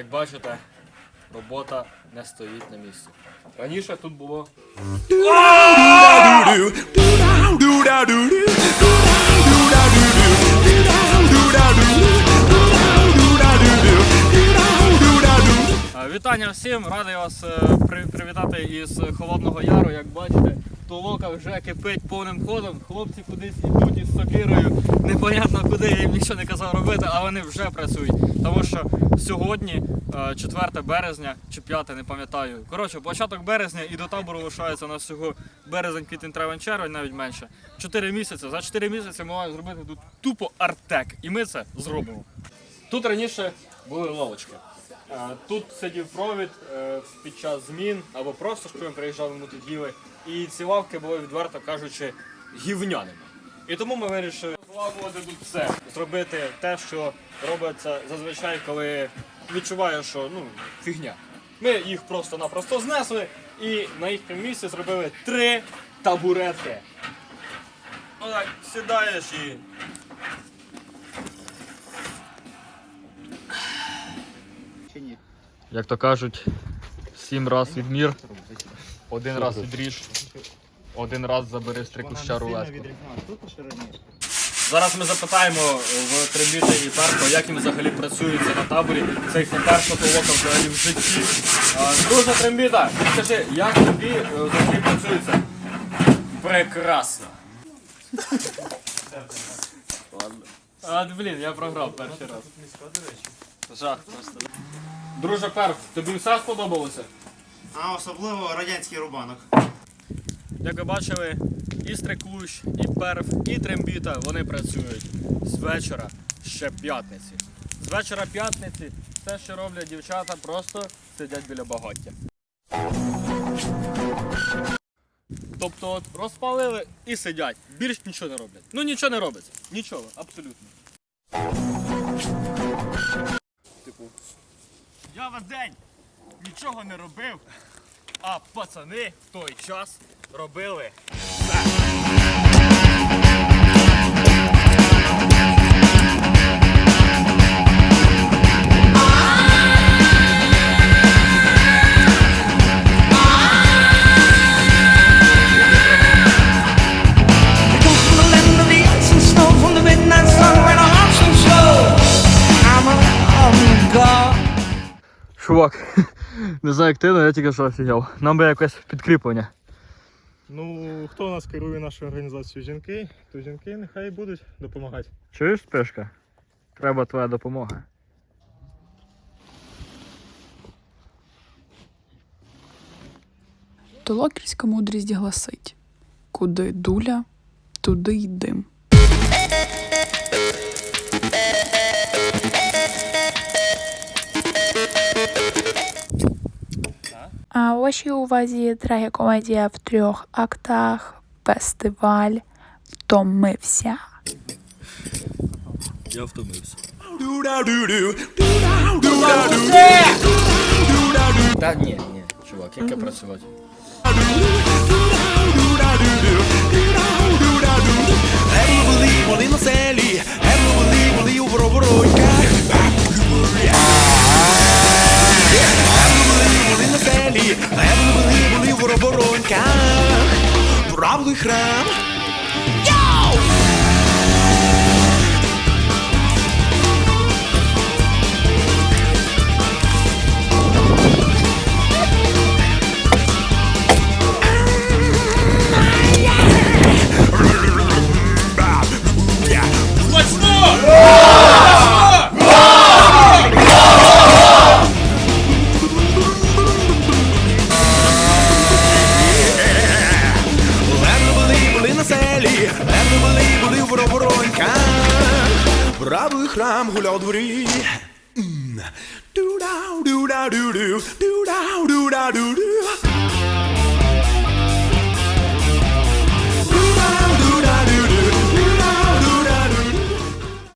Як бачите, робота не стоїть на місці. Раніше тут було Вітання всім! Радий вас е, привітати із Холодного Яру. Як бачите, толока вже кипить повним ходом. Хлопці кудись ідуть із сокирою. Непонятно куди я їм нічого не казав робити, а вони вже працюють. Тому що сьогодні, е, 4 березня чи 5, не пам'ятаю. Коротше, початок березня і до табору лишається на всього березень, квітень, травень, червень, навіть менше. 4 місяці. За 4 місяці ми маємо зробити тут тупо артек. І ми це зробимо. Тут раніше були лавочки. Е, Тут сидів провід е, під час змін або просто що ми приїжджали, ми тут їли. І ці лавки були, відверто кажучи, гівняними. І тому ми вирішили зламувати тут все, зробити те, що робиться зазвичай, коли відчуваєш, що ну, фігня. Ми їх просто-напросто знесли і на їхньому місці зробили три табуретки. Отак сідаєш і Як то кажуть, сім раз відмір, один раз відріж, один раз забери стрикуща рулетку. Зараз ми запитаємо в Трембіта і Перко, як їм взагалі працюється на таборі. Це їх не перша толока взагалі в житті. Друже Трембіта, скажи, як тобі е, взагалі працюється? Прекрасно. Ладно. А, блін, я програв перший раз. Жах просто. Друже Перк, тобі все сподобалося? А особливо радянський рубанок. Як ви бачили, і Стриклущ, і Перв, і Трембіта вони працюють з вечора ще п'ятниці. З вечора п'ятниці все, що роблять дівчата, просто сидять біля багаття. Тобто от розпалили і сидять. Більш нічого не роблять. Ну нічого не робиться. Нічого, абсолютно. Весь день нічого не робив, а пацани в той час робили. Чувак, не знаю як ти, але я тільки що офігел. Нам би якесь підкріплення. Ну, хто у нас керує нашою організацією жінки, то жінки нехай будуть допомагати. Чуєш, спишка? Треба твоя допомога. Толокільська мудрість гласить: куди дуля, туди й дим. А у вашій увазі трагікомедія в трьох актах, фестиваль втомився. Я втомився. Та ні, ні, чувак, яке працювати? воробороньках. Правий храм. ему воли, воли у воробороньках. Правий храм гуляв у дворі. М. Ду-дау,